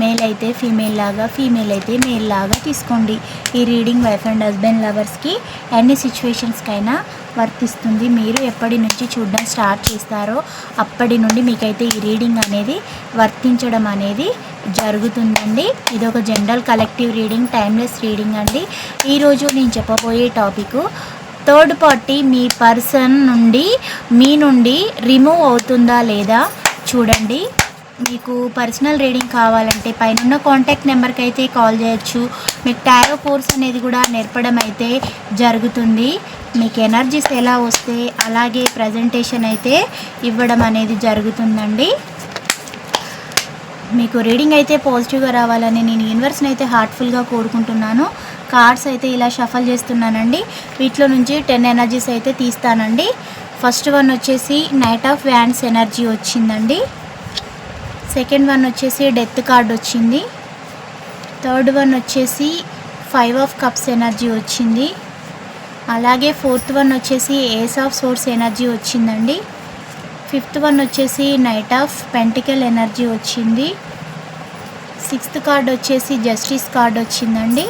Male అయితే female లాగా female అయితే మేల్ లాగా తీసుకోండి. ఈ రీడింగ్ వైఫ్ అండ్ హస్బెండ్ లవర్స్కి ఎన్ని సిచ్యువేషన్స్కైనా వర్తిస్తుంది. మీరు ఎప్పటి నుంచి చూడడం స్టార్ట్ చేస్తారో అప్పటి నుండి మీకైతే ఈ రీడింగ్ అనేది వర్తించడం అనేది జరుగుతుందండి. ఇది ఒక general collective reading timeless reading అండి ఈరోజు నేను చెప్పబోయే టాపిక్ థర్డ్ పార్టీ మీ పర్సన్ నుండి మీ నుండి రిమూవ్ అవుతుందా లేదా చూడండి. మీకు పర్సనల్ రీడింగ్ కావాలంటే పైన కాంటాక్ట్ నెంబర్కి అయితే కాల్ చేయొచ్చు. మీకు టారో కోర్స్ అనేది కూడా నేర్పడం అయితే జరుగుతుంది. మీకు ఎనర్జీస్ ఎలా వస్తే అలాగే ప్రజెంటేషన్ అయితే ఇవ్వడం అనేది జరుగుతుందండి. మీకు రీడింగ్ అయితే పాజిటివ్గా రావాలని నేను యూనివర్స్ని అయితే హార్ట్ఫుల్గా కోరుకుంటున్నాను. కార్డ్స్ అయితే ఇలా షఫల్ చేస్తున్నానండి. వీటిలో నుంచి టెన్ ఎనర్జీస్ అయితే తీస్తానండి. ఫస్ట్ వన్ వచ్చేసి నైట్ ఆఫ్ వ్యాన్స్ ఎనర్జీ వచ్చిందండి. సెకండ్ వన్ వచ్చేసి డెత్ కార్డ్ వచ్చింది. థర్డ్ వన్ వచ్చేసి ఫైవ్ ఆఫ్ కప్స్ ఎనర్జీ వచ్చింది. అలాగే ఫోర్త్ వన్ వచ్చేసి ఏస్ ఆఫ్ సోర్స్ ఎనర్జీ వచ్చిందండి. ఫిఫ్త్ వన్ వచ్చేసి నైట్ ఆఫ్ పెంటికల్ ఎనర్జీ వచ్చింది. సిక్స్త్ కార్డ్ వచ్చేసి జస్టిస్ కార్డ్ వచ్చిందండి.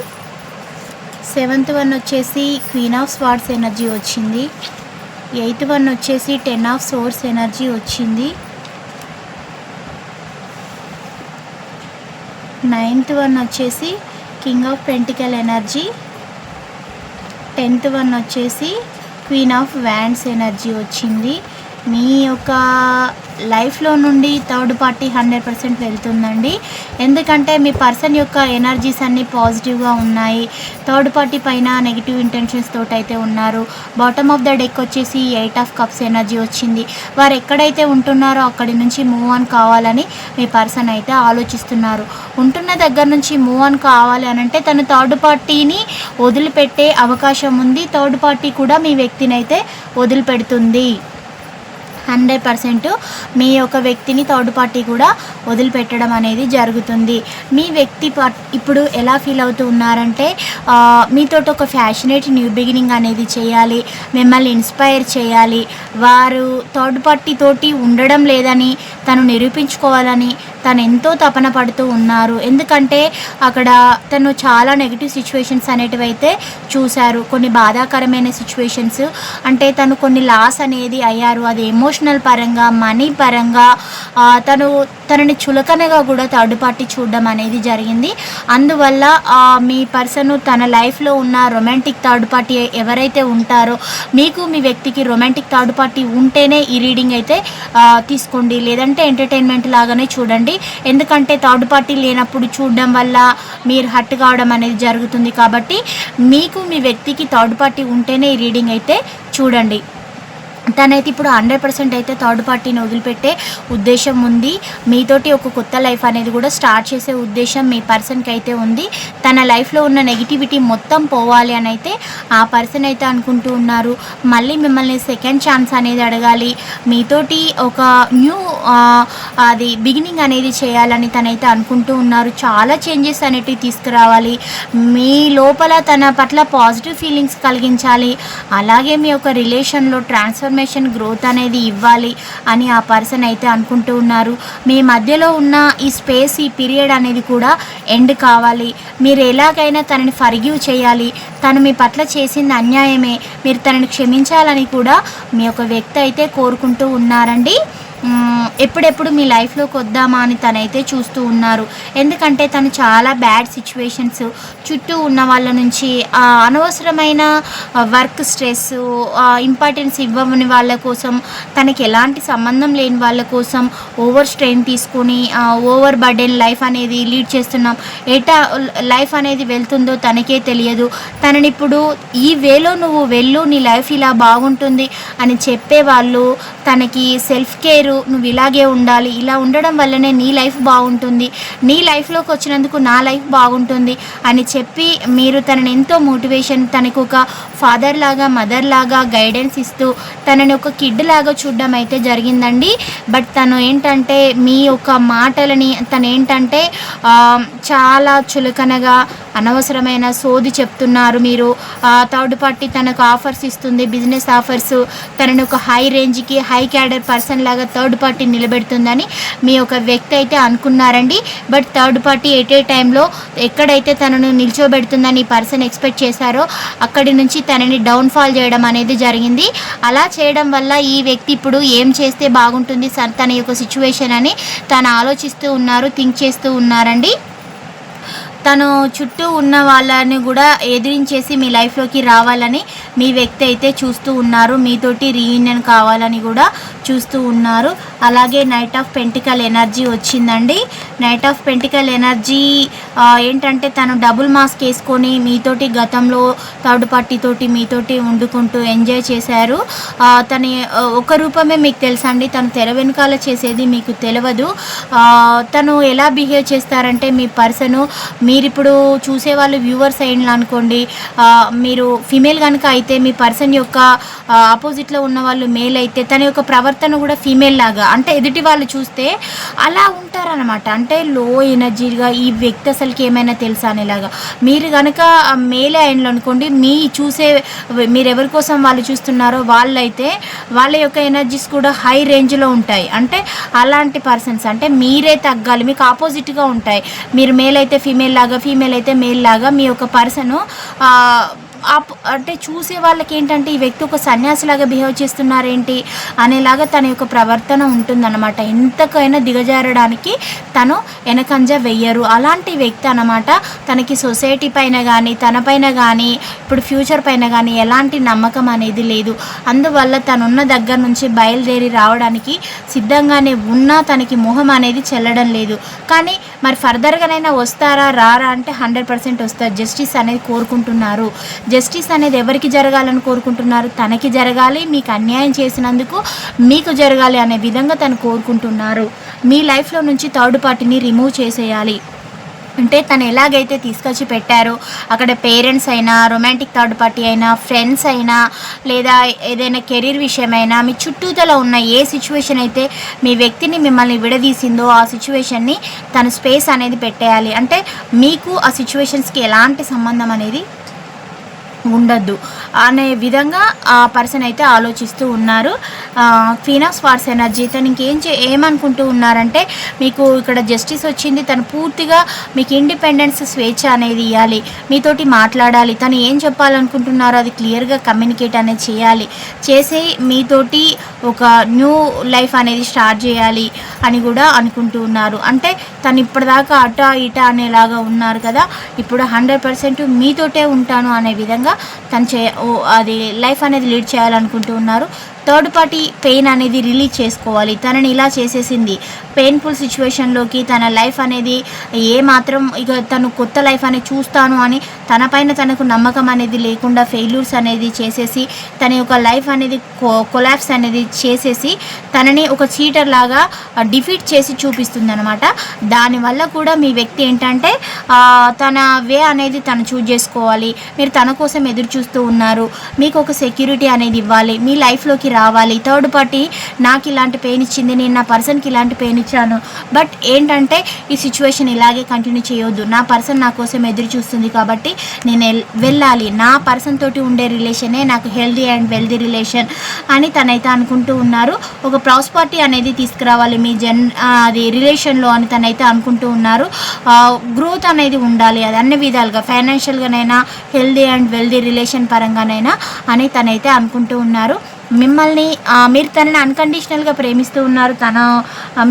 సెవెంత్ వన్ వచ్చేసి క్వీన్ ఆఫ్ స్వార్డ్స్ ఎనర్జీ వచ్చింది. ఎయిత్ వన్ వచ్చేసి టెన్ ఆఫ్ సోర్స్ ఎనర్జీ వచ్చింది. నైన్త్ వన్ వచ్చేసి king of pentacle energy. Tenth one వచ్చేసి క్వీన్ ఆఫ్ వ్యాండ్స్ ఎనర్జీ వచ్చింది. మీ యొక్క లైఫ్లో నుండి థర్డ్ పార్టీ హండ్రెడ్ పర్సెంట్ వెళ్తుందండి. ఎందుకంటే మీ పర్సన్ యొక్క ఎనర్జీస్ అన్నీ పాజిటివ్గా ఉన్నాయి. థర్డ్ పార్టీ పైన నెగిటివ్ ఇంటెన్షన్స్ తోటైతే అయితే ఉన్నారు. బాటమ్ ఆఫ్ ద డెక్ వచ్చేసి ఎయిట్ ఆఫ్ కప్స్ ఎనర్జీ వచ్చింది. వారు ఎక్కడైతే ఉంటున్నారో అక్కడి నుంచి మూవ్ ఆన్ కావాలని మీ పర్సన్ అయితే ఆలోచిస్తున్నారు. ఉంటున్న దగ్గర నుంచి మూవ్ ఆన్ కావాలి అని అంటే తను థర్డ్ పార్టీని వదిలిపెట్టే అవకాశం ఉంది. థర్డ్ పార్టీ కూడా మీ వ్యక్తిని అయితే వదిలిపెడుతుంది. హండ్రెడ్ పర్సెంట్ మీ యొక్క వ్యక్తిని థర్డ్ పార్టీ కూడా వదిలిపెట్టడం అనేది జరుగుతుంది. మీ వ్యక్తి ఇప్పుడు ఎలా ఫీల్ అవుతూ ఉన్నారంటే ఆ, మీతో ఒక ఫ్యాషనేట్ న్యూ బిగినింగ్ అనేది చేయాలి మిమ్మల్ని ఇన్స్పైర్ చేయాలి వారు థర్డ్ పార్టీ తోటి ఉండడం లేదని తను నిరూపించుకోవాలని తను ఎంతో తపన పడుతూ ఉన్నారు. ఎందుకంటే అక్కడ తను చాలా నెగిటివ్ సిచ్యువేషన్స్ అనేటివి అయితే చూశారు. కొన్ని బాధాకరమైన సిచ్యువేషన్స్ అంటే తను కొన్ని లాస్ అనేది అయ్యారు. అది ఎమోషనల్ పరంగా మనీ పరంగా తను తనని చులకనగా కూడా థర్డ్ పార్టీ చూడడం అనేది జరిగింది. అందువల్ల మీ పర్సన్ తన లైఫ్లో ఉన్న రొమాంటిక్ థర్డ్ పార్టీ ఎవరైతే ఉంటారో మీకు మీ వ్యక్తికి రొమాంటిక్ థర్డ్ పార్టీ ఉంటేనే ఈ రీడింగ్ అయితే తీసుకోండి. లేదంటే ఎంటర్టైన్మెంట్ లాగానే చూడండి. ఎందుకంటే థర్డ్ పార్టీ లేనప్పుడు చూడడం వల్ల మీరు హట్ కావడం అనేది జరుగుతుంది. కాబట్టి మీకు మీ వ్యక్తికి థర్డ్ పార్టీ ఉంటేనే ఈ రీడింగ్ అయితే చూడండి. తనైతే ఇప్పుడు హండ్రెడ్ పర్సెంట్ అయితే థర్డ్ పార్టీని వదిలిపెట్టే ఉద్దేశం ఉంది. మీతోటి ఒక కొత్త లైఫ్ అనేది కూడా స్టార్ట్ చేసే ఉద్దేశం మీ పర్సన్కి అయితే ఉంది. తన లైఫ్లో ఉన్న నెగిటివిటీ మొత్తం పోవాలి అని అయితే ఆ పర్సన్ అయితే అనుకుంటూ ఉన్నారు. మళ్ళీ మిమ్మల్ని సెకండ్ ఛాన్స్ అనేది అడగాలి. మీతోటి ఒక న్యూ అది బిగినింగ్ అనేది చేయాలని తనైతే అనుకుంటూ ఉన్నారు. చాలా చేంజెస్ అనేటివి తీసుకురావాలి. మీ లోపల తన పట్ల పాజిటివ్ ఫీలింగ్స్ కలిగించాలి. అలాగే మీ యొక్క రిలేషన్లో ట్రాన్స్ఫర్మేషన్ గ్రోత్ అనేది ఇవ్వాలి అని ఆ పర్సన్ అయితే అనుకుంటూ ఉన్నారు. మీ మధ్యలో ఉన్న ఈ స్పేస్ ఈ పీరియడ్ అనేది కూడా ఎండ్ కావాలి. మీరు ఎలాగైనా తనని ఫర్గ్యూ చేయాలి. తను మీ పట్ల చేసింది అన్యాయమే. మీరు తనని క్షమించాలని కూడా మీ యొక్క వ్యక్తి అయితే కోరుకుంటూ ఉన్నారండి. ఎప్పుడెప్పుడు మీ లైఫ్లోకి వద్దామా అని తనైతే చూస్తూ ఉన్నారు. ఎందుకంటే తను చాలా బ్యాడ్ సిచ్యువేషన్స్ చుట్టూ ఉన్న వాళ్ళ నుంచి అనవసరమైన వర్క్ స్ట్రెస్ ఇంపార్టెన్స్ ఇవ్వని వాళ్ళ కోసం తనకి ఎలాంటి సంబంధం లేని వాళ్ళ కోసం ఓవర్ స్ట్రెయిన్ తీసుకొని ఓవర్ బర్డెన్ లైఫ్ అనేది లీడ్ చేస్తున్నాం. ఎటా లైఫ్ అనేది వెళ్తుందో తనకే తెలియదు. తనని ఇప్పుడు ఈ వేలో నువ్వు వెళ్ళు నీ లైఫ్ ఇలా బాగుంటుంది అని చెప్పే వాళ్ళు తనకి సెల్ఫ్ కేర్ లేరు నువ్వు ఇలాగే ఉండాలి. ఇలా ఉండడం వల్లనే నీ లైఫ్ బాగుంటుంది. నీ లైఫ్లోకి వచ్చినందుకు నా లైఫ్ బాగుంటుంది అని చెప్పి మీరు తనని ఎంతో మోటివేషన్ తనకు ఒక ఫాదర్ లాగా మదర్ లాగా గైడెన్స్ ఇస్తూ తనని ఒక కిడ్ లాగా చూడడం అయితే జరిగిందండి. బట్ తను ఏంటంటే మీ యొక్క మాటలని తను ఏంటంటే చాలా చులకనగా అనవసరమైన సోది చెప్తున్నారు మీరు. థర్డ్ పార్టీ తనకు ఆఫర్స్ ఇస్తుంది బిజినెస్ ఆఫర్స్. తనను ఒక హై రేంజ్కి హై క్యాడర్ పర్సన్ లాగా థర్డ్ పార్టీ నిలబెడుతుందని మీ ఒక వ్యక్తి అయితే అనుకున్నారండి. But third party at a టైంలో ఎక్కడైతే తనను నిల్చోబెడుతుందని పర్సన్ ఎక్స్పెక్ట్ చేశారో అక్కడి నుంచి తనని డౌన్ఫాల్ చేయడం అనేది జరిగింది. అలా చేయడం వల్ల ఈ వ్యక్తి ఇప్పుడు ఏం చేస్తే బాగుంటుంది తన యొక్క సిచ్యువేషన్ అని తను ఆలోచిస్తూ ఉన్నారు థింక్ చేస్తూ ఉన్నారండి. తను చుట్టూ ఉన్న వాళ్ళని కూడా ఎదిరించేసి మీ లైఫ్లోకి రావాలని మీ వ్యక్తి అయితే చూస్తూ ఉన్నారు. మీతోటి రీయూనియన్ కావాలని కూడా చూస్తూ ఉన్నారు. అలాగే నైట్ ఆఫ్ పెంటికల్ ఎనర్జీ వచ్చిందండి. నైట్ ఆఫ్ పెంటికల్ ఎనర్జీ ఏంటంటే తను డబుల్ మాస్క్ వేసుకొని మీతోటి గతంలో థర్డ్ పార్టీతోటి మీతోటి వండుకుంటూ ఎంజాయ్ చేశారు. తను తన ఒక రూపమే మీకు తెలుసండి. తను తెర వెనకాల చేసేది మీకు తెలియదు తను ఎలా బిహేవ్ చేస్తారంటే మీ పర్సను మీ మీరు ఇప్పుడు చూసేవాళ్ళు వ్యూవర్స్ అయిన అనుకోండి మీరు ఫిమేల్ కనుక అయితే మీ పర్సన్ యొక్క ఆపోజిట్లో ఉన్న వాళ్ళు మేల్ అయితే తన యొక్క ప్రవర్తన కూడా ఫీమేల్ లాగా అంటే ఎదుటి వాళ్ళు చూస్తే అలా ఉంటారనమాట అంటే లో ఎనర్జీగా ఈ వ్యక్తి అసలుకి ఏమైనా తెలుసా అనేలాగా. మీరు కనుక మేలే అయిన అనుకోండి మీ చూసే మీరు ఎవరి కోసం వాళ్ళు చూస్తున్నారో వాళ్ళైతే వాళ్ళ యొక్క ఎనర్జీస్ కూడా హై రేంజ్లో ఉంటాయి. అంటే అలాంటి పర్సన్స్ అంటే మీరే తగ్గాలి మీకు ఆపోజిట్గా ఉంటాయి. మీరు మేల్ అయితే ఫీమేల్ లాగా ఫీమేల్ అయితే మేల్ లాగా మీ యొక్క పర్సను అంటే చూసే వాళ్ళకి ఏంటంటే ఈ వ్యక్తి ఒక సన్యాసిలాగా బిహేవ్ చేస్తున్నారేంటి అనేలాగా తన యొక్క ప్రవర్తన ఉంటుందన్నమాట. ఎంతకైనా దిగజారడానికి తను వెనకంజ వెయ్యరు. అలాంటి వ్యక్తి అనమాట తనకి సొసైటీ పైన కానీ తన పైన కానీ ఇప్పుడు ఫ్యూచర్ పైన కానీ ఎలాంటి నమ్మకం అనేది లేదు. అందువల్ల తనున్న దగ్గర నుంచి బయలుదేరి రావడానికి సిద్ధంగానే ఉన్నా తనకి మొహం అనేది చెల్లడం లేదు. కానీ మరి ఫర్దర్గానైనా వస్తారా రారా అంటే హండ్రెడ్ పర్సెంట్ వస్తారు. జస్టిస్ అనేది కోరుకుంటున్నారు. జస్టిస్ అనేది ఎవరికి జరగాలని కోరుకుంటున్నారు? తనకి జరగాలి మీకు అన్యాయం చేసినందుకు మీకు జరగాలి అనే విధంగా తను కోరుకుంటున్నారు. మీ లైఫ్లో నుంచి థర్డ్ పార్టీని రిమూవ్ చేసేయాలి. అంటే తను ఎలాగైతే తీసుకొచ్చి పెట్టారో అక్కడ పేరెంట్స్ అయినా రొమాంటిక్ థర్డ్ పార్టీ అయినా ఫ్రెండ్స్ అయినా లేదా ఏదైనా కెరీర్ విషయమైనా మీ చుట్టూతల ఉన్న ఏ సిచ్యువేషన్ అయితే మీ వ్యక్తిని మిమ్మల్ని విడదీసిందో ఆ సిచ్యువేషన్ని తను స్పేస్ అనేది పెట్టేయాలి. అంటే మీకు ఆ సిచ్యువేషన్స్కి ఎలాంటి సంబంధం అనేది ఉండద్దు. అనే విధంగా ఆ పర్సన్ అయితే ఆలోచిస్తూ ఉన్నారు. ఫీనాక్స్ ఆఫ్ ఎనర్జీ తను ఇంకేం చే ఏమనుకుంటూ ఉన్నారంటే మీకు ఇక్కడ జస్టిస్ వచ్చింది తను పూర్తిగా మీకు ఇండిపెండెన్స్ స్వేచ్ఛ అనేది ఇవ్వాలి మీతోటి మాట్లాడాలి తను ఏం చెప్పాలనుకుంటున్నారో అది క్లియర్గా కమ్యూనికేట్ అనేది చేయాలి చేసి మీతోటి ఒక న్యూ లైఫ్ అనేది స్టార్ట్ చేయాలి అని కూడా అనుకుంటూ ఉన్నారు. అంటే తను ఇప్పటిదాకా అట ఇట అనేలాగా ఉన్నారు కదా ఇప్పుడు హండ్రెడ్ పర్సెంట్ మీతోటే ఉంటాను అనే విధంగా తను చే అది లైఫ్ అనేది లీడ్ చేయాలనుకుంటూ ఉన్నారు. థర్డ్ పార్టీ పెయిన్ అనేది రిలీజ్ చేసుకోవాలి. తనని ఇలా చేసేసింది. పెయిన్ఫుల్ సిచ్యువేషన్లోకి తన లైఫ్ అనేది ఏ మాత్రం ఇక తను కొత్త లైఫ్ అనేది చూస్తాను అని తనపైన తనకు నమ్మకం అనేది లేకుండా ఫెయిల్యూర్స్ అనేది చేసేసి తన యొక్క లైఫ్ అనేది కొలాప్స్ అనేది చేసేసి తనని ఒక చీటర్ లాగా డిఫీట్ చేసి చూపిస్తుంది అనమాట దానివల్ల కూడా మీ వ్యక్తి ఏంటంటే తన వే అనేది తను చూజ్ చేసుకోవాలి. మీరు తన కోసం ఎదురు చూస్తూ ఉన్నారు. మీకు ఒక సెక్యూరిటీ అనేది ఇవ్వాలి. మీ లైఫ్లోకి రావాలి. థర్డ్ పార్టీ నాకు ఇలాంటి పెయిన్ ఇచ్చింది నేను నా పర్సన్కి ఇలాంటి పెయిన్ ఇచ్చాను. బట్ ఏంటంటే ఈ సిచ్యువేషన్ ఇలాగే కంటిన్యూ చేయొద్దు. నా పర్సన్ నా కోసం ఎదురు చూస్తుంది కాబట్టి నేను వెళ్ళాలి. నా పర్సన్ తోటి ఉండే రిలేషనే నాకు హెల్దీ అండ్ వెల్దీ రిలేషన్ అని తనైతే అనుకుంటూ ఉన్నారు. ఒక ప్రాస్పార్టీ అనేది తీసుకురావాలి మీ జన్ అది రిలేషన్లో అని తనైతే అనుకుంటూ ఉన్నారు. గ్రోత్ అనేది ఉండాలి అది అన్ని విధాలుగా ఫైనాన్షియల్గానైనా హెల్దీ అండ్ వెల్దీ రిలేషన్ పరంగానైనా అని తనైతే అనుకుంటూ ఉన్నారు. మిమ్మల్ని మీరు తనని అన్కండిషనల్గా ప్రేమిస్తూ ఉన్నారు. తన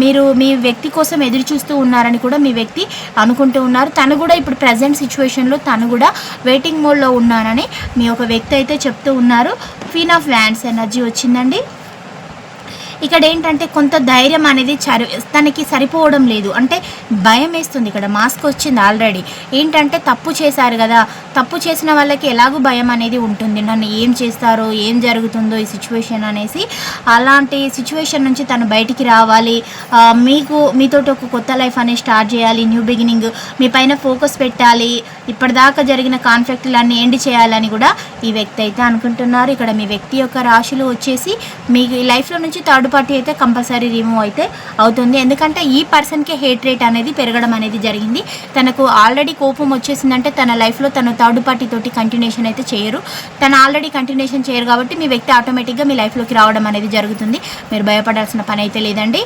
మీరు మీ వ్యక్తి కోసం ఎదురు చూస్తూ ఉన్నారని కూడా మీ వ్యక్తి అనుకుంటూ ఉన్నారు. తను కూడా ఇప్పుడు ప్రజెంట్ సిచ్యువేషన్లో తను కూడా వెయిటింగ్ మోడ్లో ఉన్నానని మీ ఒక వ్యక్తి అయితే చెప్తూ ఉన్నారు. క్వీన్ ఆఫ్ వ్యాండ్స్ ఎనర్జీ వచ్చిందండి. ఇక్కడ ఏంటంటే కొంత ధైర్యం అనేది చరి తనకి సరిపోవడం లేదు. అంటే భయం వేస్తుంది ఇక్కడ. మాస్క్ వచ్చింది ఆల్రెడీ ఏంటంటే తప్పు చేశారు కదా. తప్పు చేసిన వాళ్ళకి ఎలాగూ భయం అనేది ఉంటుంది. నన్ను ఏం చేస్తారో ఏం జరుగుతుందో ఈ సిచ్యువేషన్ అనేసి అలాంటి సిచ్యువేషన్ నుంచి తను బయటికి రావాలి. మీకు మీతోటి ఒక కొత్త లైఫ్ అనేది స్టార్ట్ చేయాలి. న్యూ బిగినింగ్ మీ పైన ఫోకస్ పెట్టాలి. ఇప్పటిదాకా జరిగిన కాన్ఫ్లిక్ట్లన్నీ ఎండ్ చేయాలని కూడా ఈ వ్యక్తి అయితే అనుకుంటున్నారు. ఇక్కడ మీ వ్యక్తి యొక్క రాశులు వచ్చేసి మీకు ఈ లైఫ్లో నుంచి థర్డ్ పార్టీ అయితే కంపల్సరీ రిమూవ్ అయితే అవుతుంది. ఎందుకంటే ఈ పర్సన్కే హేట్ రేట్ అనేది పెరగడం అనేది జరిగింది. తనకు ఆల్రెడీ కోపం వచ్చేసిందంటే తన లైఫ్లో తను థర్డ్ పార్టీ తోటి కంటిన్యూషన్ అయితే చేయరు. తను ఆల్రెడీ కంటిన్యూషన్ చేయరు కాబట్టి మీ వ్యక్తి ఆటోమేటిక్గా మీ లైఫ్లోకి రావడం అనేది జరుగుతుంది. మీరు భయపడాల్సిన పని అయితే లేదండి.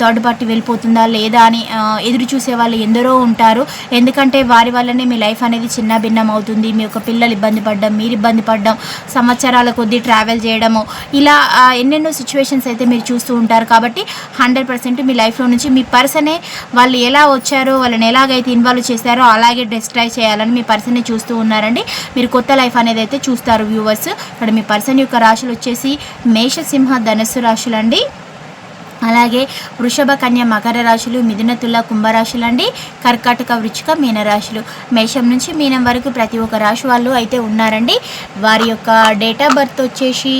థర్డ్ పార్టీ వెళ్ళిపోతుందా లేదా అని ఎదురు చూసే వాళ్ళు ఎందరో ఉంటారు. ఎందుకంటే వారి వల్లనే మీ లైఫ్ అనేది చిన్న భిన్నం అవుతుంది. మీ యొక్క పిల్లలు ఇబ్బంది పడడం మీరు ఇబ్బంది పడడం సంవత్సరాల కొద్దీ ట్రావెల్ చేయడము ఇలా ఎన్నెన్నో సిచ్యువేషన్స్ అయితే మీరు చూస్తూ ఉంటారు. కాబట్టి హండ్రెడ్ పర్సెంట్ మీ లైఫ్లో నుంచి మీ పర్సనే వాళ్ళు ఎలా వచ్చారో వాళ్ళని ఎలాగైతే ఇన్వాల్వ్ చేశారో అలాగే డిస్ట్రాయ్ చేయాలని మీ పర్సన్ని చూస్తూ ఉన్నారండి. మీరు కొత్త లైఫ్ అనేది అయితే చూస్తారు వ్యూవర్స్. ఇక్కడ మీ పర్సన్ యొక్క రాశులు వచ్చేసి మేషసింహ ధనస్సు రాశులు అండి అలాగే వృషభ కన్య మకర రాశులు మిథున తుల కుంభరాశులు అండి కర్కాటక వృచ్చిక మీనరాశులు మేషం నుంచి మీనం వరకు ప్రతి ఒక్క రాశి వాళ్ళు అయితే ఉన్నారండి. వారి యొక్క డేట్ ఆఫ్ బర్త్ వచ్చేసి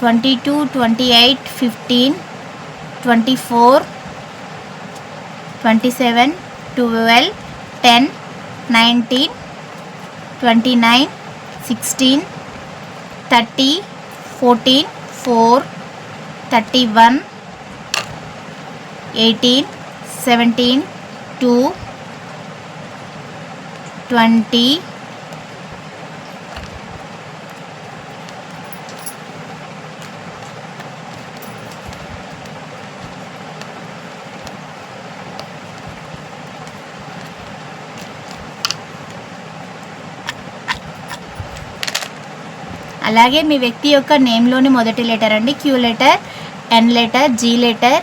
twenty two twenty eight fifteen twenty four twenty seven twelve ten nineteen twenty nine sixteen thirty fourteen four thirty one eighteen seventeen two twenty అలాగే మీ వ్యక్తి యొక్క నేమ్లోని మొదటి లెటర్ అండి. Q letter N letter G letter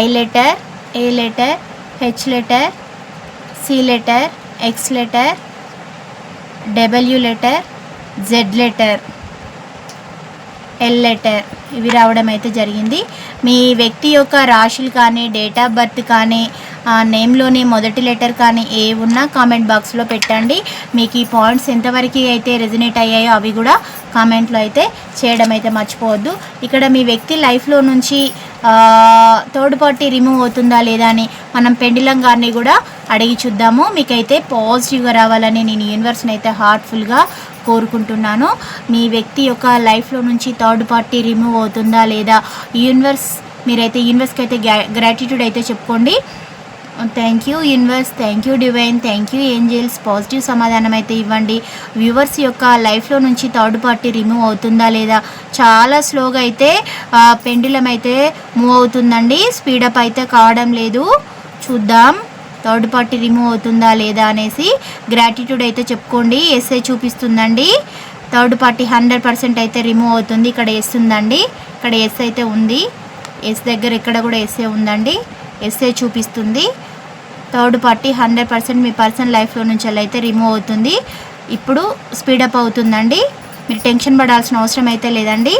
I letter A letter H letter C letter X letter W letter Z letter L letter. ఇవి రావడం అయితే జరిగింది. మీ వ్యక్తి యొక్క రాశులు కానీ డేట్ ఆఫ్ బర్త్ కానీ నేమ్లోని మొదటి లెటర్ కానీ ఏ ఉన్నా కామెంట్ బాక్స్లో పెట్టండి. మీకు ఈ పాయింట్స్ ఎంతవరకు అయితే రెజినేట్ అయ్యాయో అవి కూడా కామెంట్లో అయితే చేయడం అయితే మర్చిపోవద్దు. ఇక్కడ మీ వ్యక్తి లైఫ్లో నుంచి థర్డ్ పార్టీ రిమూవ్ అవుతుందా లేదా అని మనం పెండిలం గారిని కూడా అడిగి చూద్దాము. మీకైతే పాజిటివ్గా రావాలని నేను యూనివర్స్ని అయితే హార్ట్ఫుల్గా కోరుకుంటున్నాను. మీ వ్యక్తి యొక్క లైఫ్లో నుంచి థర్డ్ పార్టీ రిమూవ్ అవుతుందా లేదా యూనివర్స్ మీరైతే యూనివర్స్కి అయితే గ్రాటిట్యూడ్ అయితే చెప్పుకోండి. Thank you universe thank you divine thank you angels positive సమాధానం అయితే ఇవ్వండి. వ్యూవర్స్ యొక్క లైఫ్లో నుంచి థర్డ్ పార్టీ రిమూవ్ అవుతుందా లేదా? చాలా స్లోగా అయితే పెండిలం అయితే మూవ్ అవుతుందండి. స్పీడప్ అయితే కావడం లేదు. చూద్దాం. థర్డ్ పార్టీ రిమూవ్ అవుతుందా లేదా అనేసి గ్రాటిట్యూడ్ అయితే చెప్పుకోండి. ఎస్ఏ చూపిస్తుందండి. థర్డ్ పార్టీ హండ్రెడ్ పర్సెంట్ అయితే రిమూవ్ అవుతుంది. ఇక్కడ ఎస్ ఉందండి. ఇక్కడ ఎస్ అయితే ఉంది. ఎస్ దగ్గర ఇక్కడ కూడా ఎస్ఏ ఉందండి. ఎస్ఏ చూపిస్తుంది. థర్డ్ పార్టీ హండ్రెడ్ పర్సెంట్ మీ పర్సన్ లైఫ్లో నుంచి అలా అయితే రిమూవ్ అవుతుంది. ఇప్పుడు స్పీడప్ అవుతుందండి. మీరు టెన్షన్ పడాల్సిన అవసరం అయితే లేదండి.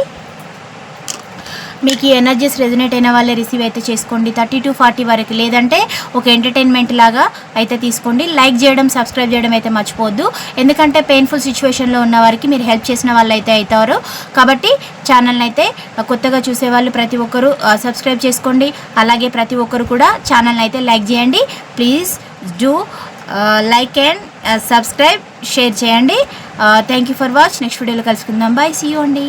మీకు ఈ ఎనర్జీస్ రెజినేట్ అయిన వాళ్ళే రిసీవ్ అయితే చేసుకోండి. థర్టీ టు ఫార్టీ వరకు లేదంటే ఒక ఎంటర్టైన్మెంట్ లాగా అయితే తీసుకోండి. లైక్ చేయడం సబ్స్క్రైబ్ చేయడం అయితే మర్చిపోవద్దు. ఎందుకంటే పెయిన్ఫుల్ సిచ్యువేషన్లో ఉన్న వారికి మీరు హెల్ప్ చేసిన వాళ్ళు అయితే అవుతారు. కాబట్టి ఛానల్ని అయితే కొత్తగా చూసేవాళ్ళు ప్రతి ఒక్కరు సబ్స్క్రైబ్ చేసుకోండి. అలాగే ప్రతి ఒక్కరు కూడా ఛానల్ని అయితే లైక్ చేయండి. Please do like and subscribe share చేయండి. Thank you for watch next వీడియోలో కలుసుకుందాం. బాయ్ సీ యూ అండి.